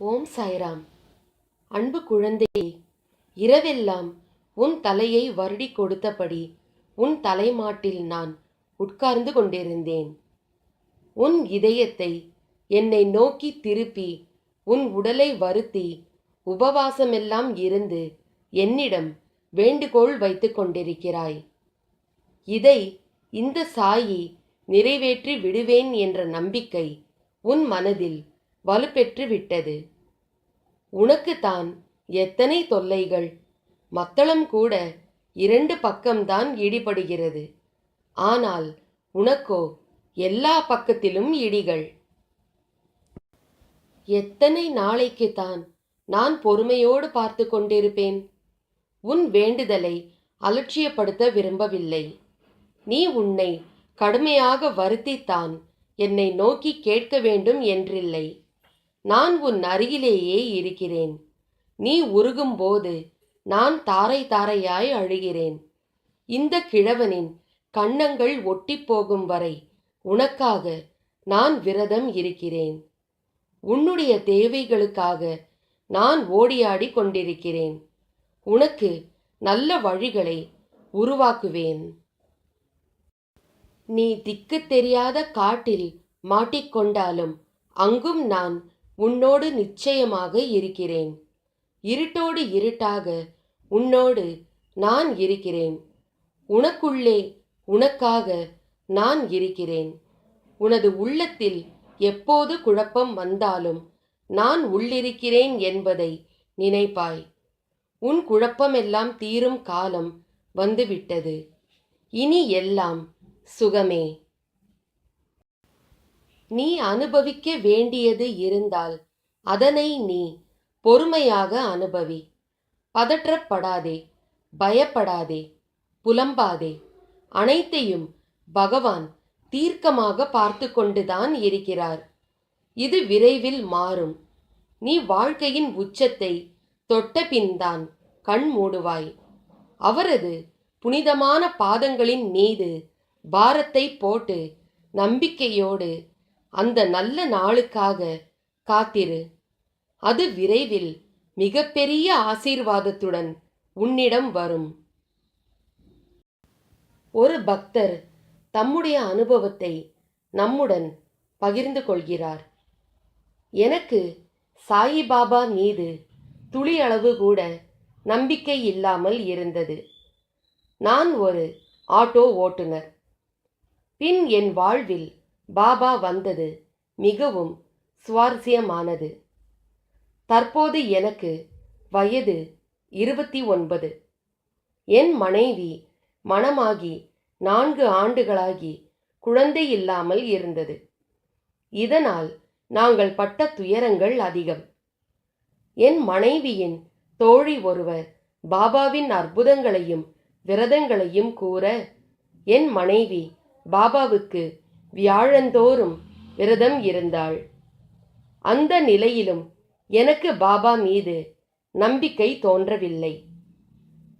ஓம் சாய்ராம். அன்பு குழந்தையே இரவெல்லாம் உன் தலையை வருடி கொடுத்தபடி உன் தலைமாட்டில் நான் உட்கார்ந்து கொண்டிருந்தேன். உன் இதயத்தை என்னை நோக்கி திருப்பி உன் உடலை வருத்தி உபவாசமெல்லாம் இருந்து என்னிடம் வேண்டுகோள் வைத்து கொண்டிருக்கிறாய். இதை இந்த சாயி நிறைவேற்றி விடுவேன் என்ற நம்பிக்கை உன் மனதில் வலுப்பெற்று விட்டது. உனக்குத்தான் எத்தனை தொல்லைகள். மத்தளம் கூட இரண்டு பக்கம்தான் இடிபடுகிறது. ஆனால் உனக்கோ எல்லா பக்கத்திலும் இடிகள். எத்தனை நாளைக்குத்தான் நான் பொறுமையோடு பார்த்து கொண்டிருப்பேன். உன் வேண்டுதலை அலட்சியப்படுத்த விரும்பவில்லை. நீ உன்னை கடுமையாக வருத்தித்தான். என்னை நோக்கி கேட்க வேண்டும் என்றில்லை. நான் உன் அருகிலேயே இருக்கிறேன். நீ உருகும்போது நான் தாரை தாரையாய் அழுகிறேன். இந்த கிழவனின் கன்னங்கள் ஒட்டிப்போகும் வரை உனக்காக நான் விரதம் இருக்கிறேன். உன்னுடைய தேவைகளுக்காக நான் ஓடியாடி கொண்டிருக்கிறேன். உனக்கு நல்ல வழிகளை உருவாக்குவேன். நீ திக்கு தெரியாத காட்டில் மாட்டிக்கொண்டாலும் அங்கும் நான் உன்னோடு நிச்சயமாக இருக்கிறேன். இருட்டோடு இருட்டாக உன்னோடு நான் இருக்கிறேன். உனக்குள்ளே உனக்காக நான் இருக்கிறேன். உனது உள்ளத்தில் எப்போது குழப்பம் வந்தாலும் நான் உள்ளிருக்கிறேன் என்பதை நினைப்பாய். உன் குழப்பமெல்லாம் தீரும் காலம் வந்துவிட்டது. இனி எல்லாம் சுகமே. நீ அனுபவிக்க வேண்டியது இருந்தால் அதனை நீ பொறுமையாக அனுபவி. பதற்றப்படாதே பயப்படாதே புலம்பாதே. அனைத்தையும் பகவான் தீர்க்கமாக பார்த்து கொண்டுதான் இருக்கிறார். இது விரைவில் மாறும். நீ வாழ்க்கையின் உச்சத்தை தொட்ட பின்தான் கண் மூடுவாய். அவரது புனிதமான பாதங்களின் மீது பாரத்தை போட்டு நம்பிக்கையோடு அந்த நல்ல நாளுக்காக காத்திரு. அது விரைவில் மிகப்பெரிய ஆசீர்வாதத்துடன் உன்னிடம் வரும். ஒரு பக்தர் தம்முடைய அனுபவத்தை நம்முடன் பகிர்ந்து கொள்கிறார். எனக்கு சாயிபாபா மீது துளி அளவு கூட நம்பிக்கை இல்லாமல் இருந்தது. நான் ஒரு ஆட்டோ ஓட்டுநர். பின் என் வாழ்வில் பாபா வந்தது மிகவும் சுவாரஸ்யமானது. தற்போது எனக்கு வயது இருபத்தி ஒன்பது. என் மனைவி மணமாகி நான்கு ஆண்டுகளாகி குழந்தை இல்லாமல் இருந்தது. இதனால் நாங்கள் பட்ட துயரங்கள் அதிகம். என் மனைவியின் தோழி ஒருவர் பாபாவின் அற்புதங்களையும் விரதங்களையும் கூற என் மனைவி பாபாவுக்கு வியாழந்தோறும் விரதம் இருந்தாள். அந்த நிலையிலும் எனக்கு பாபா மீது நம்பிக்கை தோன்றவில்லை.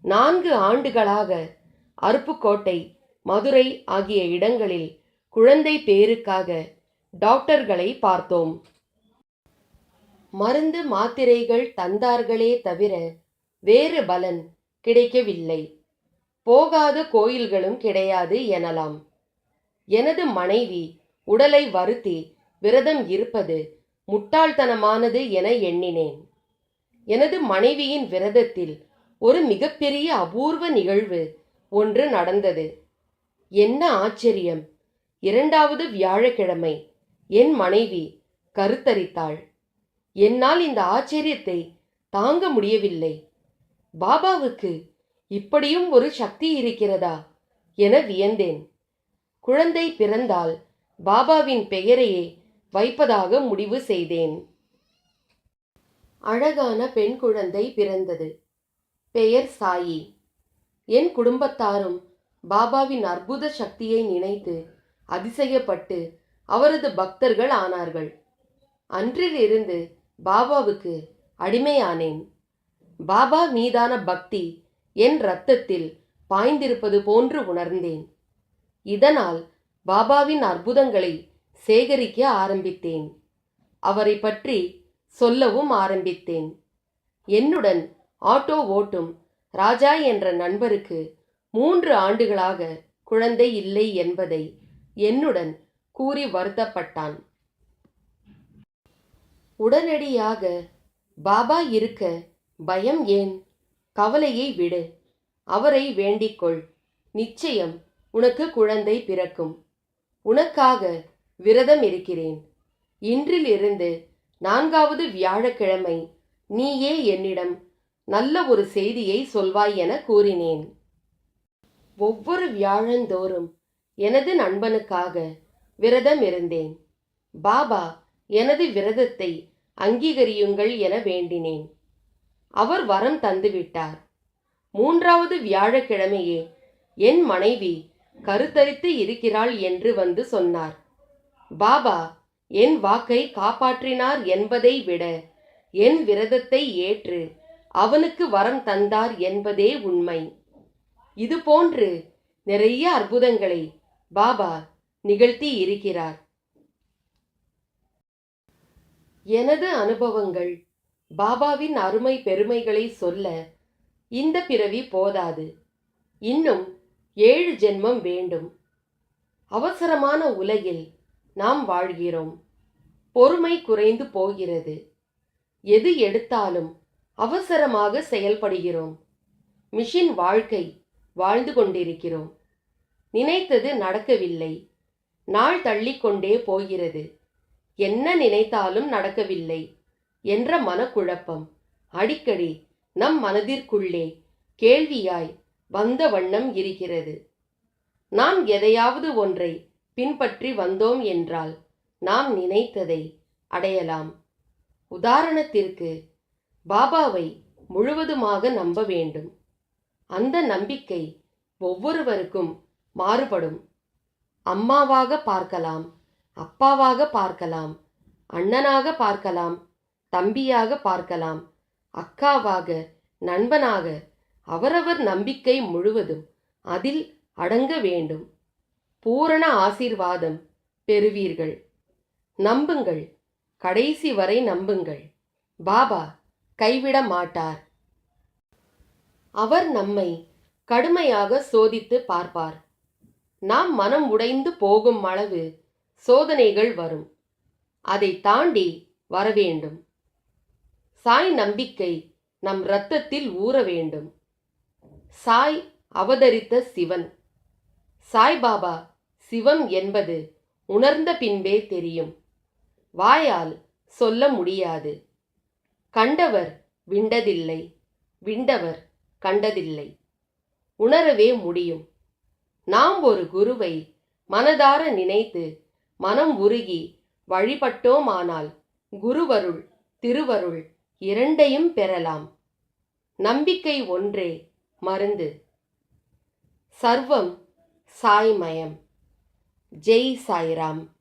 நான்கு ஆண்டுகளாக அருப்புக்கோட்டை மதுரை ஆகிய இடங்களில் குழந்தை பேருக்காக டாக்டர்களை பார்த்தோம். மருந்து மாத்திரைகள் தந்தார்களே தவிர வேறு பலன் கிடைக்கவில்லை. போகாத கோயில்களும் கிடையாது எனலாம். எனது மனைவி உடலை வருத்தி விரதம் இருப்பது முட்டாள்தனமானது என எண்ணினேன். எனது மனைவியின் விரதத்தில் ஒரு மிகப்பெரிய அபூர்வ நிகழ்வு ஒன்று நடந்தது. என்ன ஆச்சரியம்! இரண்டாவது வியாழக்கிழமை என் மனைவி கருத்தரித்தாள். என்னால் இந்த ஆச்சரியத்தை தாங்க முடியவில்லை. பாபாவுக்கு இப்படியும் ஒரு சக்தி இருக்கிறதா என வியந்தேன். குழந்தை பிறந்தால் பாபாவின் பெயரையே வைப்பதாக முடிவு செய்தேன். அழகான பெண் குழந்தை பிறந்தது. பெயர் சாயி. என் குடும்பத்தாரும் பாபாவின் அற்புத சக்தியை நினைத்து அதிசயப்பட்டு அவரது பக்தர்கள் ஆனார்கள். அன்றிலிருந்து பாபாவுக்கு அடிமையானேன். பாபா மீதான பக்தி என் இரத்தத்தில் பாய்ந்திருப்பது போன்று உணர்ந்தேன். இதனால் பாபாவின் அற்புதங்களை சேகரிக்க ஆரம்பித்தேன். அவரை பற்றி சொல்லவும் ஆரம்பித்தேன். என்னுடன் ஆட்டோ ஓட்டும் ராஜா என்ற நண்பருக்கு மூன்று ஆண்டுகளாக குழந்தை இல்லை என்பதை என்னுடன் கூறி வருத்தப்பட்டான். உடனடியாக பாபா இருக்க. பயம் ஏன்? கவலையை விடு. அவரை வேண்டிக்கொள் நிச்சயம் உனக்கு குழந்தை பிறக்கும். உனக்காக விரதம் இருக்கிறேன். இன்றிலிருந்து நான்காவது வியாழக்கிழமை நீயே என்னிடம் நல்ல ஒரு செய்தியை சொல்வாய் என கூறினேன். ஒவ்வொரு வியாழந்தோறும் எனது நண்பனுக்காக விரதம் இருந்தேன். பாபா எனது விரதத்தை அங்கீகரியுங்கள் என வேண்டினேன். அவர் வரம் தந்துவிட்டார். மூன்றாவது வியாழக்கிழமையே என் மனைவி கருத்தரித்து இருக்கிறாள் என்று வந்து சொன்னார். பாபா என் வாக்கை காப்பாற்றினார் என்பதை விட என் விரதத்தை ஏற்று அவனுக்கு வரம் தந்தார் என்பதே உண்மை. இது போன்று நிறைய அற்புதங்களை பாபா நிகழ்த்தி இருக்கிறார். எனது அனுபவங்கள் பாபாவின் அருமை பெருமைகளை சொல்ல இந்த பிறவி போதாது. இன்னும் ஏழு ஜென்மம் வேண்டும். அவசரமான உலகில் நாம் வாழ்கிறோம். பொறுமை குறைந்து போகிறது. எது எடுத்தாலும் அவசரமாக செயல்படுகிறோம். மிஷின் வாழ்க்கை வாழ்ந்து கொண்டிருக்கிறோம். நினைத்தது நடக்கவில்லை. நாள் தள்ளிக்கொண்டே போகிறது. என்ன நினைத்தாலும் நடக்கவில்லை என்ற மனக்குழப்பம். அடிக்கடி நம் மனதிற்குள்ளே கேள்வியாய் வந்த வண்ணம் இருக்கிறது. நாம் எதையாவது ஒன்றை பின்பற்றி வந்தோம் என்றால் நாம் நினைத்ததை அடையலாம். உதாரணத்திற்கு பாபாவை முழுவதுமாக நம்ப வேண்டும். அந்த நம்பிக்கை ஒவ்வொருவருக்கும் மாறுபடும். அம்மாவாக பார்க்கலாம் அப்பாவாக பார்க்கலாம் அண்ணனாக பார்க்கலாம் தம்பியாக பார்க்கலாம் அக்காவாக நண்பனாக அவரவர் நம்பிக்கை முழுவதும் அதில் அடங்க வேண்டும். பூரண ஆசீர்வாதம் பெறுவீர்கள். நம்புங்கள். கடைசி வரை நம்புங்கள். பாபா கைவிட மாட்டார். அவர் நம்மை கடுமையாக சோதித்து பார்ப்பார். நாம் மனம் உடைந்து போகும் அளவு சோதனைகள் வரும். அதை தாண்டி வரவேண்டும். சாய் நம்பிக்கை நம் இரத்தத்தில் ஊற வேண்டும். சாய் அவதரித்த சிவன். சாய்பாபா சிவம் என்பது உணர்ந்த பின்பே தெரியும். வாயால் சொல்ல முடியாது. கண்டவர் விண்டதில்லை விண்டவர் கண்டதில்லை. உணரவே முடியும். நாம் ஒரு குருவை மனதார நினைத்து மனம் உருகி வழிபட்டோமானால் குருவருள் திருவருள் இரண்டையும் பெறலாம். நம்பிக்கை ஒன்றே மருந்து. சர்வம் சாய்மயம். ஜெய் சாய்ராம்.